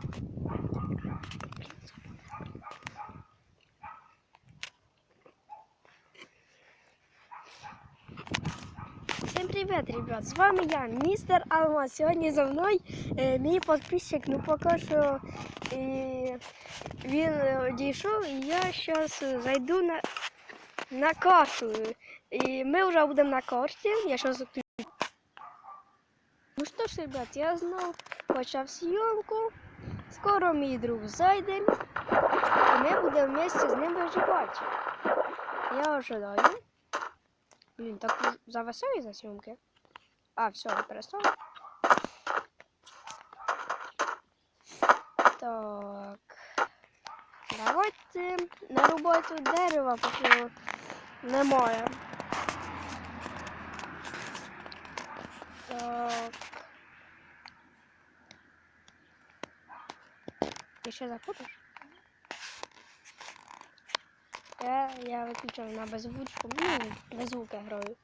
Всім привіт, ребят! З вами я, містер Алма. Сьогодні за мною е, мій підписчик. Ну поки що е, він е, дійшов, і я зараз зайду на, на карту. І ми вже будемо на карті. Я зараз Ну що ж, ребят, я знов почав зйомку. Скоро мій друг зайде. І ми будемо вместе з ним виживати. Я ожидаю. Блін, так зависає за зйомки. А, все, перестав. Так. Давайте на роботу дерева, поки немає. Так. Ти ще заходиш? Я, я виключаю на беззвучку. Ну, без звука граю.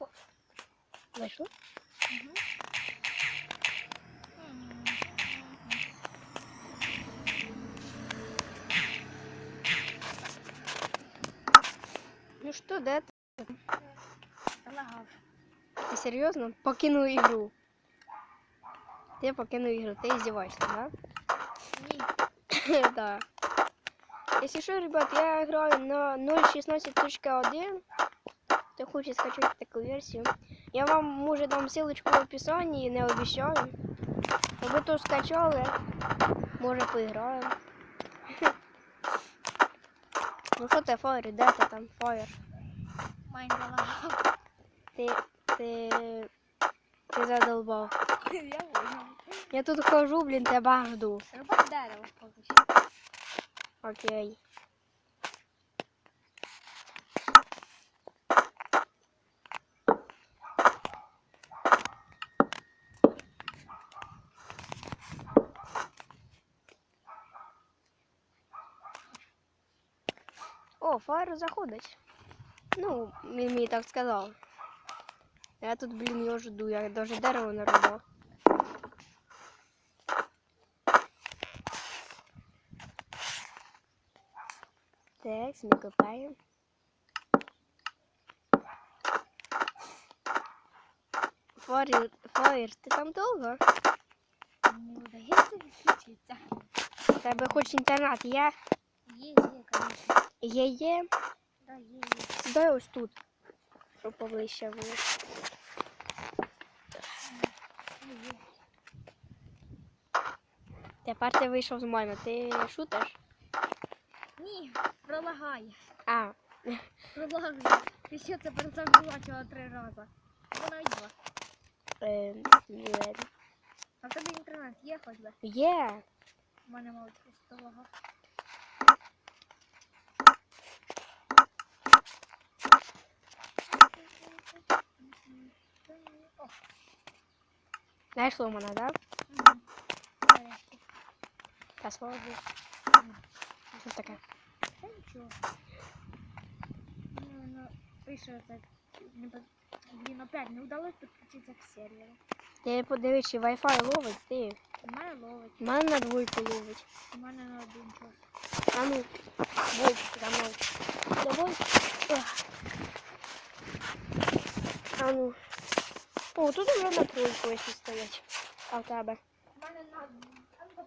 О, Зайшло? Ну? Лагав. Ти серйозно? Покинув ігру. Ти покинув ігру, ти издеваешься, да? Ні. да. Если что, ребят, я играю на 0.16.1. Кто хочет скачать такую версию. Я вам, может, дам ссылочку в описании, не обещаю. Но вы то скачали, может, поиграем. Ну что ты, Фаер, де ти там, Фаер? Майн залагав. ти, ти, задолбав. Я вижу. Я тут хожу, блін, тебе жду. Робота дерево поки що. Окей. О, фаєр заходить. Ну, він мені так сказав. Я тут, блін, його жду, я навіть дерево не рубав. Так, ми копаємо. Фаєр, фаєр, ти там довго? Не вдається відключитися. Тебе хоч інтернет є? Є, є, звісно. Є, є. Да, є, є. Сідай ось тут, щоб поближче було. Ну, є. Тепер ти вийшов з мене. Ти шутиш? Ні, пролагає. А, Пролагає. Ти що це перезагрувачила три рази? Вона два. е, є. А в тебе інтернет є хоч би? Є. У мене мало просто лагав. О, Знайшло мене, так? мгм. Слава Богу. Що таке? Та нічого. Ну, ну. Не по- Блін, опять не вдалося підключитися к серверу. Ти подивись, чи Wi-Fi ловить, ти. У мене ловить, У мене на двойку ловить. у мене на один час. А ну, двойку за мною. Давай. А ну. О, тут вже на тройку якщо стоять. А в тебе. У мене на... А ну,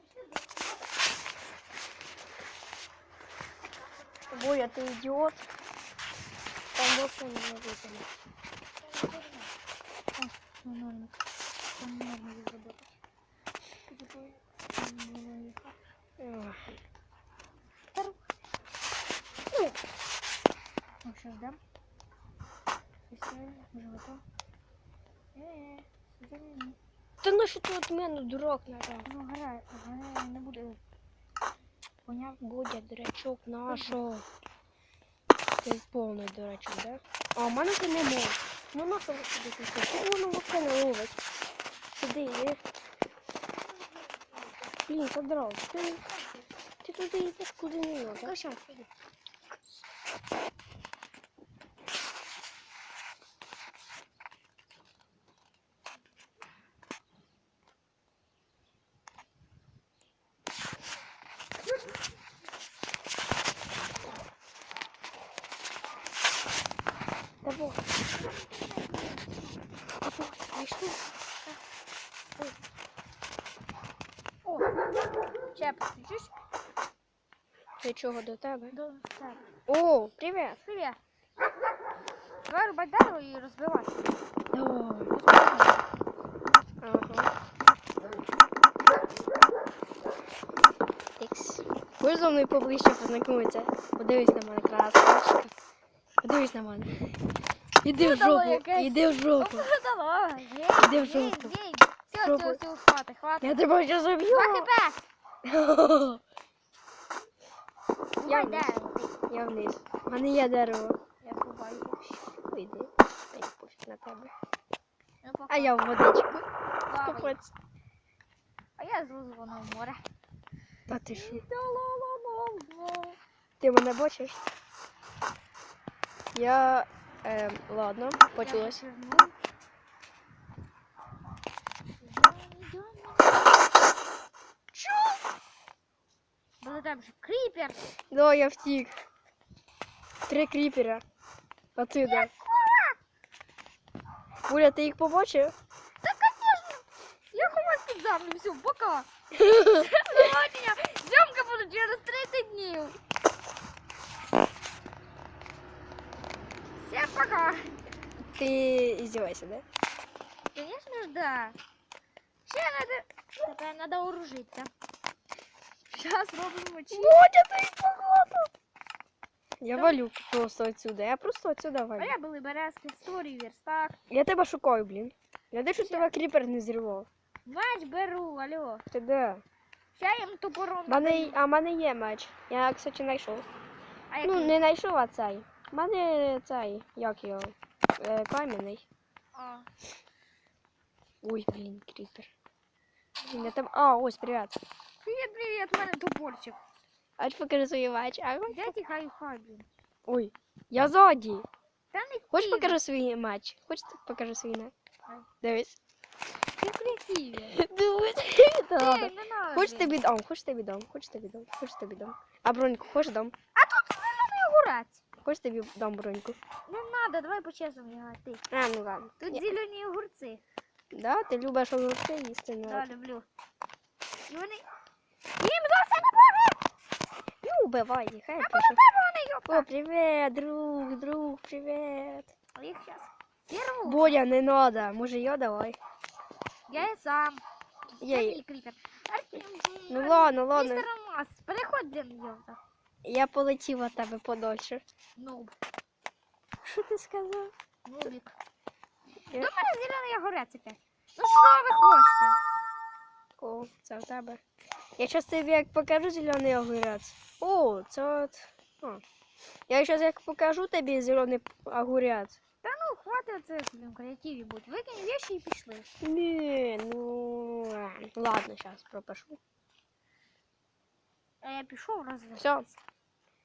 пішли, Боя, ти ідіот. Там вообще не випадає. Ну, норм. Там норм є зробити. Ох. Ну, що, ждем? Все, вже готово. Е-е, сюди ні. Та ну що ти от мене дурак надав? Ну, грай, грай, не буде. Поняв? буде дурачок, нашого. Ти повний дурачок, да? А у мене ти не можеш. Ну нахуй. сюди пішли? Чому воно вообще не ловить? Сюди, є. Блін, задрав. Ти, ти туди йдеш, куди не треба. Кошак. вот. А вот, знайшли. О, ще підключусь Для чого до тебе? до тебе. О, привіт. Привіт. Давай рубать дерево і розбивати. Ага. Можеш зі мною поближче познайомитися? Подивись на мене, красавчика. Подивись на мене. Іди в жопу, іди в жопу. Іди в жопу. Все, все, все, хватить, хватить. Я тебе ще заб'ю. Два хп. Я вниз. дерево. Я вниз. У мене є дерево. Я. Іди. Та й пофіг на тебе. Ну, А я в водичку. Капець. А я злозу на море. Та ти що? Ла-ла-ла-ла-ла. Ти мене бачиш? Я. Ем, ладно, Я почулось. почернув. Бо до тебе ж кріпер. Да, я втік. Три кріпера. А ти де? Буля, ти їх побачив? Та, конечно. Я ховаюсь під землю, все, пока. Сьогодні зйомка буде через 30 днів. Всем пока. Ти іздівайся, да? Конечно ж, да. Ще надо... Тепер надо оружитися. Сейчас робимо чи. Водя, ти їх багато. Я валю просто отсюда. Я просто отсюда А валю. я були березки, сторі, верстак. Я тебе шукаю, блін. Я де що тебе кріпер не зірвав. Меч беру, алло. Ти де? Я їм топором. Мене, а в мене є меч. Я, кстати, знайшов. А Ну, який? не знайшов, а цей. У мене цей, як його, е, кам'яний. А. Ой, блін, кріпер. Блін, я там... А, ось, привіт. Привіт, привіт, мене топорчик. Аж покажи свою меч. А, Я хай, блін. Ой, я ззаді. Та не Хочеш ти, покажу свій меч? Хочеш покажу свій меч? Ай. Дивись. Ти в креативі. Дивись. Ей, не надо. Хоч блін. тобі дам, хоч тобі дам, хоч тобі дам, хоч тобі дам. А броньку хочеш дам? А тут зелений огурець. Хоч тобі дам броньку. Не надо, давай по-чесному грати. Ти. А, ну ладно. Тут Ні. зелені огурці. Да, ти любиш огурці їсти Да, на. люблю. І вони... Їм зовсім не буде! Ну, убивай їх, хай йопта. О, привіт, друг, друг, привіт. А їх зараз. Перву. Бодя, не надо, може я давай. Я і сам. Я. Артем, Ну ладно, ладно. Містер Алмаз, переходь, блін, йопта. Я полетів від тебе подольше. Нуб. Що ти сказав? Нубік. Я- До мене зелений огурець опять. Ну що ви хочете? О, це в тебе. Я зараз тобі як покажу зелений огурець. О, це от. О. Я зараз як покажу тобі зелений огурець. Та ну, хватить це, блін, креативі будь. Викинь вещи і пішли. Ні, ну ладно, зараз пропишу. А я пішов раз. Все.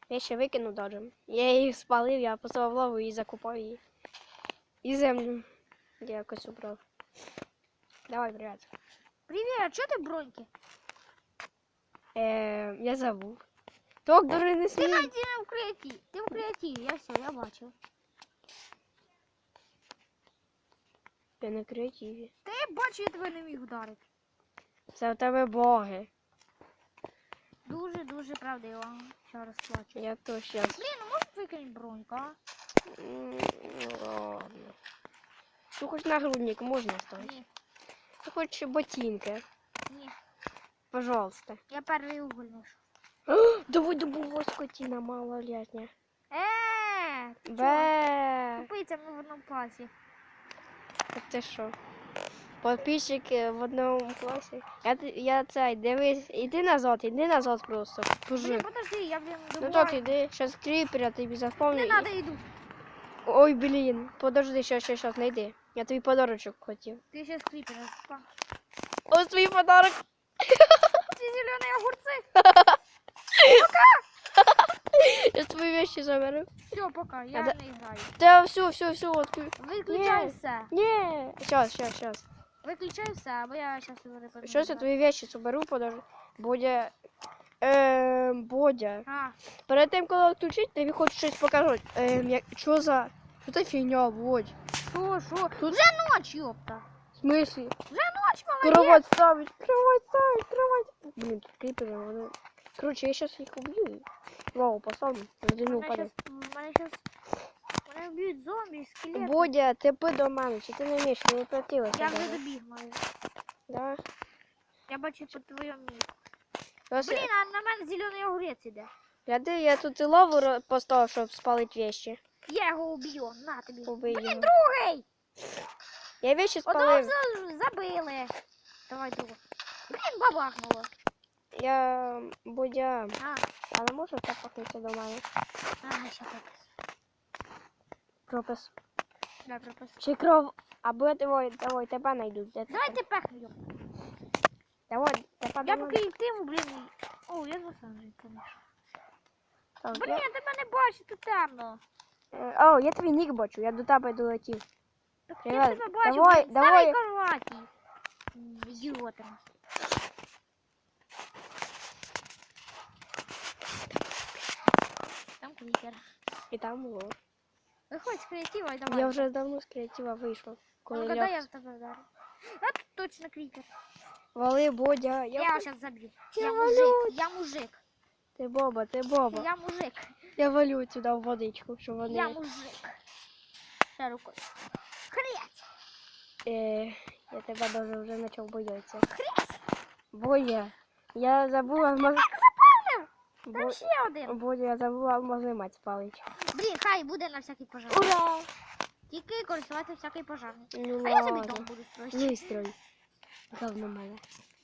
Я ще викину даже. Я їх спалив, я поставив лаву і закупав її. І землю. Я якось убрав. Давай, привіт. Привіт, а чого ти броньки? Е, я забув. Ток дуже не Ти смій. навіть не в креативі. Ти в креативі, я все, я бачив. Я на креативі. Та я бачу, я тебе не міг вдарити. Це в тебе боги. Дуже-дуже я вам плачу. Я то щас. Блін, ну можеш викинути броньку, а? М, Ну ладно. Ну хоч нагрудник можна ставити. Ні, Ну хоч ботинки. ні. Пожалуйста. Я перший уголь знайшов. Давай добувай скотина малолетня. Е, Бе. Купиться ми в одному класі. Так ти що? Подписчики в одному класі. Я, я цей, дивись, іди назад, іди назад просто. Блін, Пожи. подожди, я, блін, Ну добуваю. так, іди, щас кріпера тобі Не заповню. надо, йду. Ой, блін, подожди, щас, щас, щас, не йди. Я тобі подарочок хотів. Ти ще скріпера спа. Ось твій подарок. Ці зелені огурці. Я твої вещи заберу. Все, пока, я А не граю. Та все, все, все, от. Виключай Ні. все. Ні. Щас, щас, щас. Виключай все, або я зараз перепаду. Щас я твої вещи заберу, подожди. Бодя. Ем, Бодя. А, Перед тим, коли відключити, тобі хочу щось показати. Ем, як, що за Що це фігня, Водь? Що, що? Тут- Вже ніч, йопта. В смысле? Вже. Кровать ставить, кровать ставить, кровать. Блин, тут крипери, вони... Короче, я сейчас їх убью. Вау, поставлю. Упаде. щас, мене щас, мене вб'ють. Бодя, ти пи до мене, чи ти не вмієш, не противишся. Я вже добіг, маю. Да? Я бачу по твоєму місці. Ось, Блін, а на мене зелений огурець іде. Гляди, я тут і лаву ро- поставив, щоб спалити вещи. Я його уб'ю, на тобі. Убий Блін, його. другий! Я вещи Одного спалив. за- забили. Давай другого. Блін, бабахнуло. Я Бодя, А, а не можу тапахнутися до мене? ага, ще пропис. Пропис. Дай пропис. Чи кров? Або я давай, давай, тебе найду. Де ти? Давай ти пехни його. Давай, тебе Я поки йтиму, блін. О, я. Так, Блін, я- я тебе не бачу, тут темно. Е, О, я твій нік бачу, я до тебе долетів. Так Привет, я тебе давай, блін, давай. старий. М, Там клікер. І там було. Виходь з креатива і давай. Я вже давно з креатива вийшов. Коли Ну-ка, я в тебе вдарю. Тут точно крікер. Вали, Бодя, Я, я... хоч- зараз заб'ю. Я Я мужик, я мужик. Ти Боба, ти Боба. Я, Я мужик. валю сюди в водичку, щоб вони... Я мужик. Ще рукою. Хрець! Е, я тебе даже вже почав боятися. Хрець! Бодя, я забула алмаз... Там Бо... ще один. Бодя, я забула алмазний мать спалити. Блін, хай буде на всякий пожар. Ура! Тільки користуватися всякий пожарний. Ну А я собі дом буду строїти. Вистрой. Говно мене.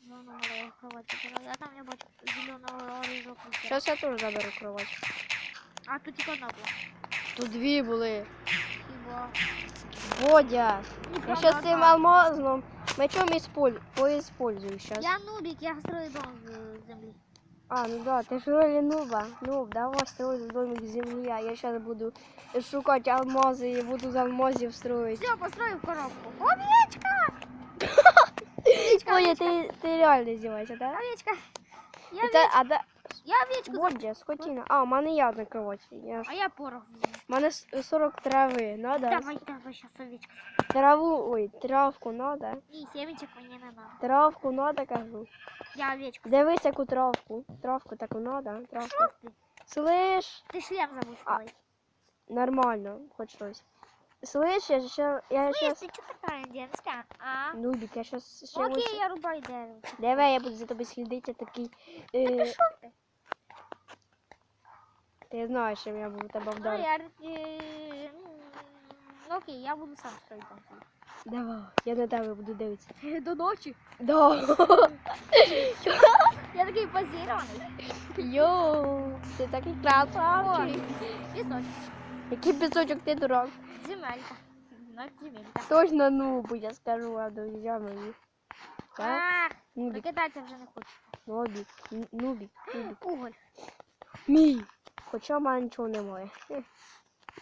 Ну, ну, малая кровать. Я там я бачу зеленого оріжок. Зараз я теж заберу кровать. А тут тільки одна була. Тут дві були. Хіба. Бодя, я Правда, сейчас цим одна. алмазным мечом исполь... поиспользую сейчас. Я нубик, я строю дом з землі. А, ну да, ты же роли нуба. Нуб, давай строить домик с земли, а я сейчас буду шукать алмазы и буду из алмазів строить. Все, построю коробку. Овечка! Бодя, ты, ты реально издеваешься, да? Овечка! Я, Это, а да, я овечку заб- Бодя, скотина. А, у мене є одна кровать. Я ж... А я порох візьму. У мене с- 40 трави, надо? Давай, давай, сейчас овечка. Траву, ой, травку надо. Ні, семечек мені не надо. Травку надо, кажу. Я овечку. Дивись, яку травку. Травку таку надо, травку. Що ти? Слышь, Ти шлем забув свій. нормально, хоть щось. Слышь, я ще, я Слышь, щас... ти чого така індіанська? А? Нубик, я щас ще Ну, ось... Окей, я рубаю дерево. Давай, я буду за тобою слідити, такий... Та Е, пішов ти. ти знаєш, що я буду тебе Ну, вдарити. я... е, Ну, окей, я буду сам строить дом. Давай, я на тебе буду дивитися. До ночі. Да. Я такий позірований. Йоу, ти такий красавчик. Пісочок. Який пісочок ти дурак? Земелька. Ну, земелька. Точно нубу, я скажу, а друзья мої. Так? А, Нубик, прикидатися вже не хочу. нубик, н- нубик, нубик. Уголь. Мій. Хоча в мене нічого немає.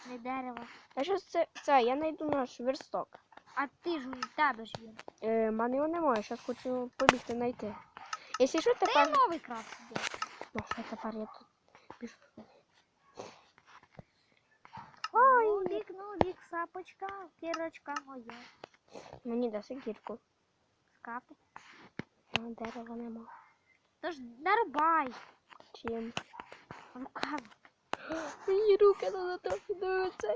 Не дерево. А що це, це, я знайду наш версток. А ти ж у тебе ж він. Е, в мене його немає, зараз хочу побігти знайти. Якщо що, тепер... новий крас. Ну, що тепер я тут біжу. Ой, нубік, нубік, сапочка, кірочка моя. Мені даси гірку. Скапи. А, дерева нема. Тож нарубай. Чим? Руками. Мені руки надо трохи дивитися.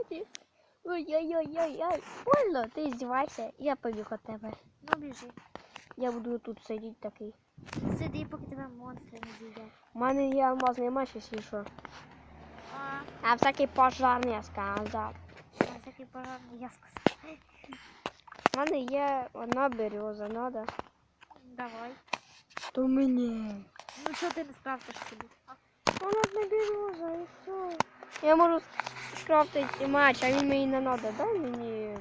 Ой-ой-ой-ой-ой. Больно, ти здівайся, я побіг від тебе. Ну біжи. Я буду тут сидіти такий. Сиди, поки тебе монстри не з'їдять. У мене є алмазний меч, якщо що. А, А всякий пожарний я сказав. а всякий пожарний, я сказав. У мене є одна береза, надо. Давай. То мені. Ну що ти не справиш собі? Вона одна береза і все. Я можу скрафтити меч, а він мені не надо. Дай мені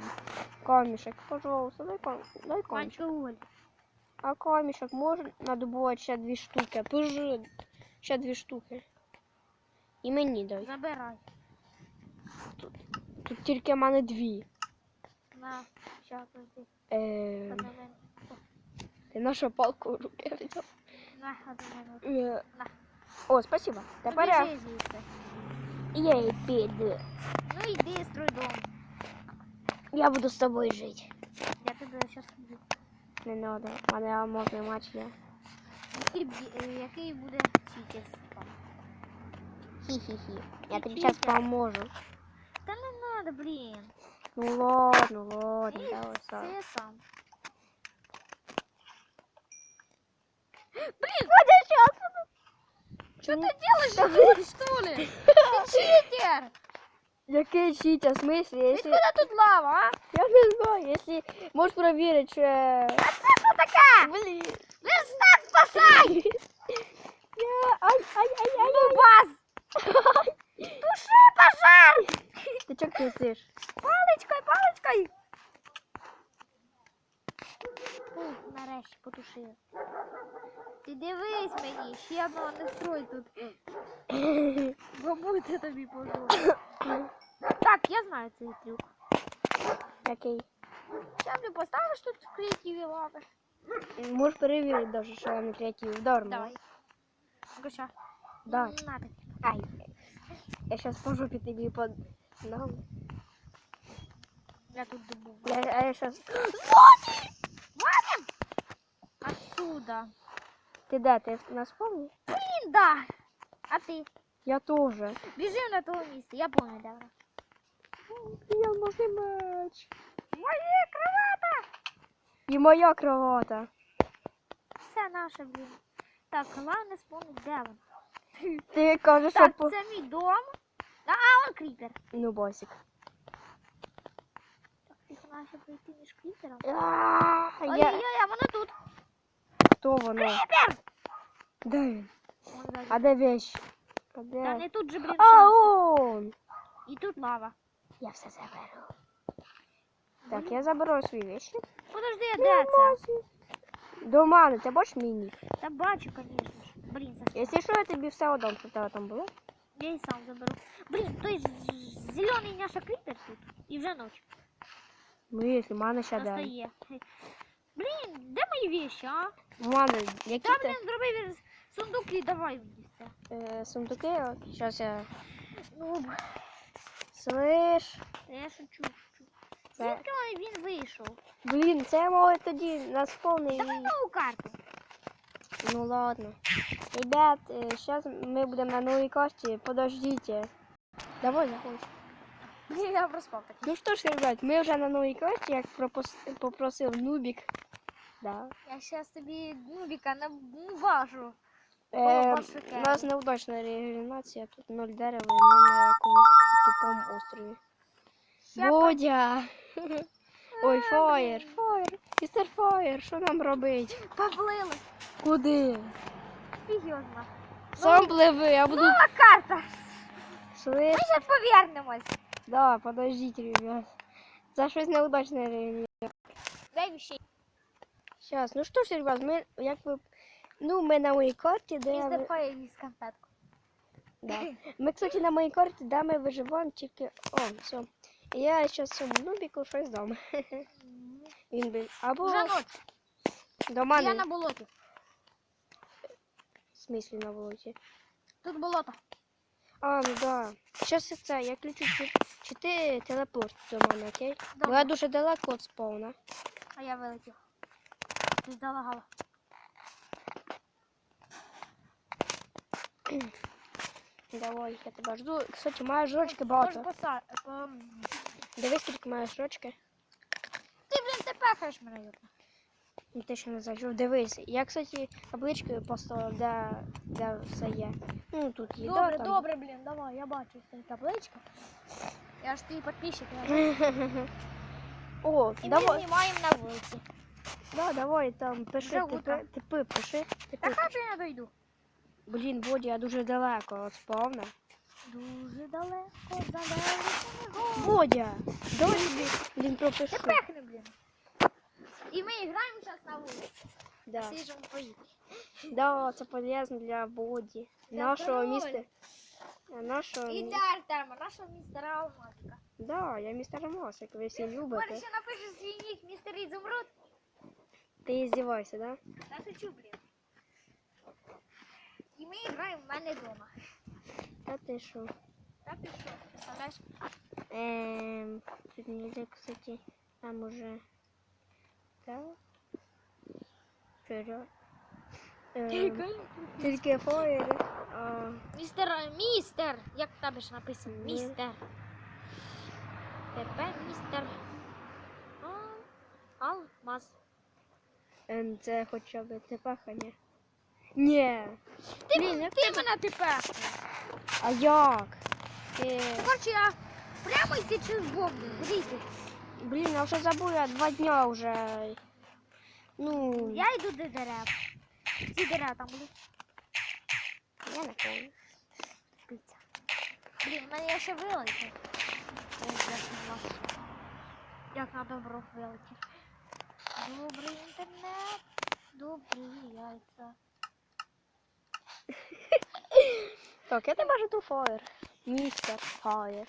камішек, пожалуйста, дай, кам... дай камішек. А камішек можна надобувати ще дві штуки. Пожи, ще дві штуки. І мені дай. Забирай. Тут тільки в мене дві. На, щас. Е, ти нашу палку в руки взяв. На. Е, На. О, спасибо. Ну, Тепер я, біжи звідси. я і піду. Ну йди, строй дом. Я буду з тобою жити. Я тебе зараз скажу. Не надо. У мене можна матч є. Який, бі- е, який буде читер там? Хі-хі-хі. Я тобі Який зараз це? поможу. Та не надо, блін. Ну ладно, ладно, Ні, давай Це сам. я сам. Что Ты делаешь, что ли? Ты читер! Який читер, в смысле? Если... Откуда тут лава, а? Я не знаю, если... Можешь проверить, что... я- Что такая? Блин. Верстак спасай! Я... Ай, ай, ай, ай, Ну, баз! Туши пожар! Ты что кричишь? Паличкой, паличкой! Фу, нарешті потушив. Ти дивись мені, ще одного не строй тут. Бо буде тобі пожар. Так, я знаю цей трюк. Який? Зараз ти поставиш тут креативі лави. Можешь проверить даже, что не креатив. Дарма. Давай. Гоша. Давай. Надо. Ай. Я сейчас по жопе тебе под... ногу. Я тут добув. Я, а я сейчас... Вадим! Отсюда. Ты да, ты нас помнишь? Блін, да. А ти? Я тоже. Біжи на того місця, я пам'ятаю. давай. Я можный матч. Моє кровата! И моя кровата. Все наше, блін. Так, головне вспомнити, де він. Ты кажешь, Так, что... це мій дом. А, а он кріпер. Ну, босик. Так, тихо, наше пройти між кріпером. А, Я... Ой-ой-ой, а воно тут. Хто воно? Кріпер! Де він? Вон ззаді. А де вещь? А Та де? не тут же, блін, А, шанс. он! І тут лава. Я все заберу. Так, я заберу свої вещи. Подожди, а де це? До мене, ти бачиш міні? Та бачу, звісно ж. Блін, це Якщо що, я тобі все одам, що в тебе там було. Я і сам заберу. Блін, той ж зелений наш кріпер тут. І вже ніч. Ну, якщо в мене ще де. Настає. Блін, де мої вещи, а? Мене, які Та, ти він сундук і давай все. е, сундуки, зараз я... Ну, Слиш, я шучу, шучу. Це- Звідки він- вийшов? блін, це мов тоді нас повний. Давай нову карту. Ну ладно. Ребят, сейчас мы будем на новой карте. Подождите. Давай, заходь. Я проспав так. Ну что ж, ребят, мы вже на новій карті, як пропос- попросив Нубік. Да. Я зараз тобі нубіка набажу. Е, у нас неудачна регенерація, тут ноль дерева, і ми на якомусь тупому острові. Бодя! Ой, Е, фаєр, фаєр, містер фаєр, що нам робить? Поплили. Куди? Серйозно. Сам пливи, я буду Нова карта. слиш. Ми зараз повернемось. Да, подождите, ребят. За щось неудачне регенерація. Дай вещей. Сейчас, ну що ж, ребят, ми, як ви, ну, ми на моїй карті, де Містер ми, Фаєр із конфетку. да. ми, кстати, на моїй карті, де ми виживаємо тільки, о, все. Я зараз цьому нубіку щось дам. Він би, або Вже ночь. до мене, Я на болоті. в смислі на вулиці. Тут болото. А, ну да. Щас це, я включу, чи, ти телепорт до мене, окей? Бо я дуже далеко від спауна. А я вилетів. Ти залагала. Давай, я тебе жду. Кстати, маю жрочки багато. поса- по- Дивись, скільки маєш жрочки. Ти, блін, ти пахаєш мене, Юрка. Ну, ти ще не зайшов. Дивись. Я, кстати, таблички поставив, де, де все є. Ну, тут їда. Добре, там. добре, блін, давай, я бачу цю табличку. Я ж твій підписчик. Я... О, І ми знімаємо на вулиці. Да, давай там пиши, типи, типи, пиши. Та хай же я дойду. Блін, Боді, я дуже далеко від спавна. Дуже далеко, далеко. Бодя, давай тобі, блін, Ти пропишу. пехни, блін. І ми граємо зараз на вулиці. Да. Поїдемо. да, це полезно для Боді. Для Нашого здоров'я. міста. Нашого... І мі- для Артема, нашого містера Алмазика. Да, я містер Мосик, ви всі Може, любите. ще напишеш свій нік, містер Ізумруд? Ти здівайся, да? Та шучу, блін. І ми граємо в мене вдома. Та ти що? Та що, представляєш? Ем... тут нельзя, кстати, там уже... Да? Вперед. Тільки фоєри. Містер, містер! Як тебе ж написано? Містер. Тепер містер. Алмаз. це хоча б тепахання. Ні. Ти, Блін, як ти мене тепер. А як? Е, Короче, я прямо йти через бомбу. Дивіться. Блін, я вже забув, я два дня вже. Ну, я, йду до дерев. Ці дерева там будуть. я не помню. Пиця. Блін, в мене ще вилетів. Як на добро вилетів. Добрий інтернет, добрі яйця. Так, я не бачу ту фаєр. Містер фаєр.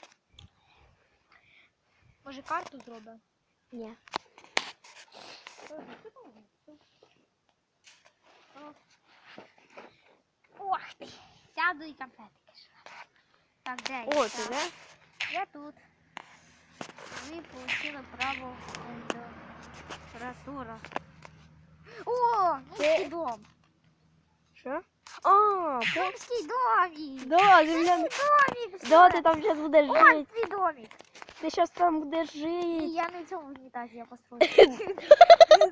Може карту зробимо? Ні. Ох ти, сяду і конфетики. жрати. Так, де я? О, ти Так, де? Я тут. Ви получили право до температура. О, міський дом. Що? А, по... Міський домик. да, земля... Домик. Да, ти там зараз будеш Ось жити. твій домик. Ти зараз там будеш Ні, жити. я в цьому унітазі, я построю.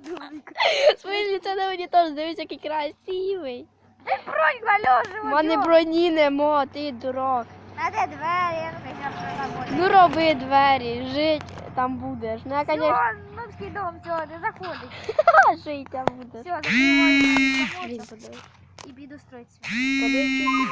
Домик. Смислі, це не унітаз, дивись, який красивий. Бронь Альоша, У мене броні нема, ти дурак. На де двері. Ну роби двері, жить там будеш. Ну я, конечно, Все, міський дом, все, не заходить. жить там будеш. Все, закриваю і піду строїть блін.